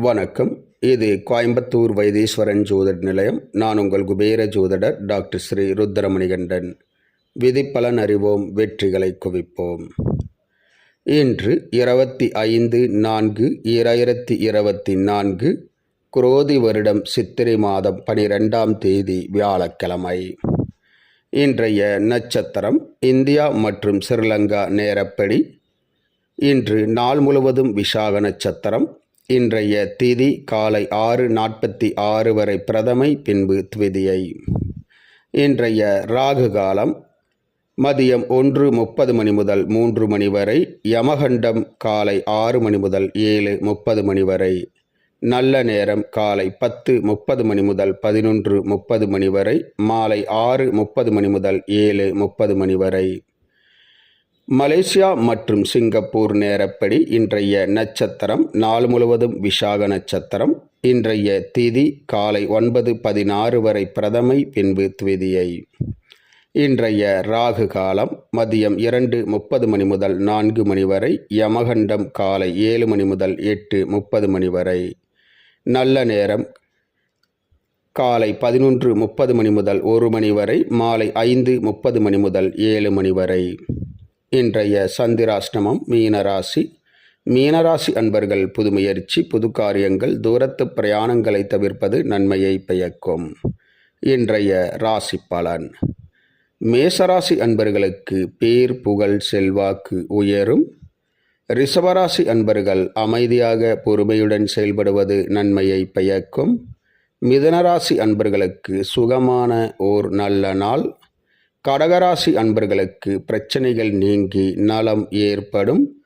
வணக்கம். இது கோயம்புத்தூர் வைத்தீஸ்வரன் ஜோதிட நிலையம். நான் உங்கள் குபேர ஜோதிடர் டாக்டர் ஸ்ரீ ருத்ரமணிகண்டன். விதிப்பலன் அறிவோம் வெற்றிகளை குவிப்போம். இன்று இருபத்தி ஐந்து நான்கு இரண்டாயிரத்தி இருபத்தி நான்கு குரோதி வருடம் சித்திரை மாதம் பனிரெண்டாம் தேதி வியாழக்கிழமை. இன்றைய நட்சத்திரம் இந்தியா மற்றும் ஸ்ரீலங்கா நேரப்படி. இன்று நாள் முழுவதும் விசாக நட்சத்திரம் இன்றைய திதி காலை ஆறு நாற்பத்தி ஆறு வரை பிரதமை பின்பு த்விதியை இன்றைய ராகு காலம் மதியம் ஒன்று முப்பது மணி முதல் மூன்று மணி வரை யமகண்டம் காலை ஆறு மணி முதல் ஏழு முப்பது மணி வரை நல்ல நேரம் காலை பத்து முப்பது மணி முதல் பதினொன்று முப்பது மணி வரை மாலை ஆறு முப்பது மணி முதல் ஏழு முப்பது மணி வரை. மலேசியா மற்றும் சிங்கப்பூர் நேரப்படி இன்றைய நட்சத்திரம் நாள் முழுவதும் விசாக நட்சத்திரம். இன்றைய திதி காலை ஒன்பது பதினாறு வரை பிரதமை பின்பு துவிதியை. இன்றைய ராகு காலம் மதியம் இரண்டு முப்பது மணி முதல் நான்கு மணி வரை யமகண்டம் காலை ஏழு மணி முதல் எட்டு முப்பது மணி வரை. நல்ல நேரம் காலை பதினொன்று முப்பது மணி முதல் ஒரு மணி வரை மாலை ஐந்து முப்பது மணி முதல் ஏழு மணி வரை. இன்றைய சந்திராஷ்டமம் மீனராசி. மீனராசி அன்பர்கள் புது முயற்சி புது காரியங்கள் தூரத்து பிரயாணங்களை தவிர்ப்பது நன்மையை பயக்கும் இன்றைய ராசி பலன். மேசராசி அன்பர்களுக்கு பேர் புகழ் செல்வாக்கு உயரும். ரிஷபராசி அன்பர்கள் அமைதியாக பொறுமையுடன் செயல்படுவது நன்மையை பயக்கும் மிதனராசி அன்பர்களுக்கு சுகமான ஓர் நல்ல நாள். கடகராசி அன்பர்களுக்கு பிரச்சனைகள் நீங்கி நலம் ஏற்படும்.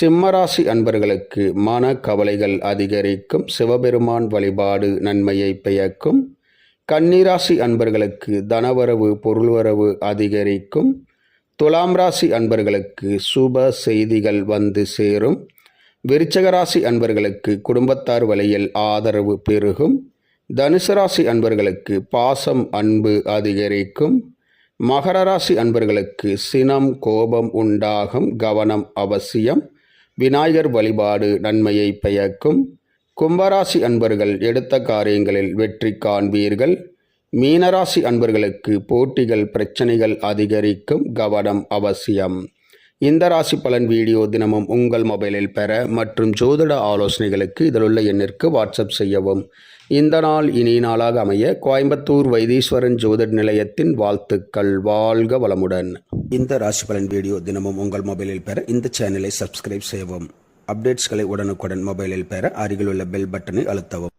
சிம்மராசி அன்பர்களுக்கு மன கவலைகள் அதிகரிக்கும். சிவபெருமான் வழிபாடு நன்மையை பெயக்கும் கன்னிராசி அன்பர்களுக்கு தனவரவு பொருள்வரவு அதிகரிக்கும். துலாம் ராசி அன்பர்களுக்கு சுப செய்திகள் வந்து சேரும். விருச்சகராசி அன்பர்களுக்கு குடும்பத்தார் வழியில் ஆதரவு பெருகும். தனுசு ராசி அன்பர்களுக்கு பாசம் அன்பு அதிகரிக்கும். மகர ராசி அன்பர்களுக்கு சினம் கோபம் உண்டாகும் கவனம் அவசியம். விநாயகர் வழிபாடு நன்மையை பயக்கும் கும்பராசி அன்பர்கள் எடுத்த காரியங்களில் வெற்றி காண்பீர்கள். மீனராசி அன்பர்களுக்கு போட்டிகள் பிரச்சனைகள் அதிகரிக்கும். கவனம் அவசியம். இந்த ராசி பலன் வீடியோ தினமும் உங்கள் மொபைலில் பெற மற்றும் ஜோதிட ஆலோசனைகளுக்கு இதிலுள்ள எண்ணிற்கு வாட்ஸ்அப் செய்யவும். இந்த நாள் இனி நாளாக அமைய கோயம்புத்தூர் வைத்தீஸ்வரன் ஜோதிட நிலையத்தின் வாழ்த்துக்கள். வாழ்க வளமுடன். இந்த ராசி பலன் வீடியோ தினமும் உங்கள் மொபைலில் பெற இந்த சேனலை சப்ஸ்கிரைப் செய்யவும். அப்டேட்ஸ்களை உடனுக்குடன் மொபைலில் பெற அருகிலுள்ள பெல் பட்டனை அழுத்தவும்.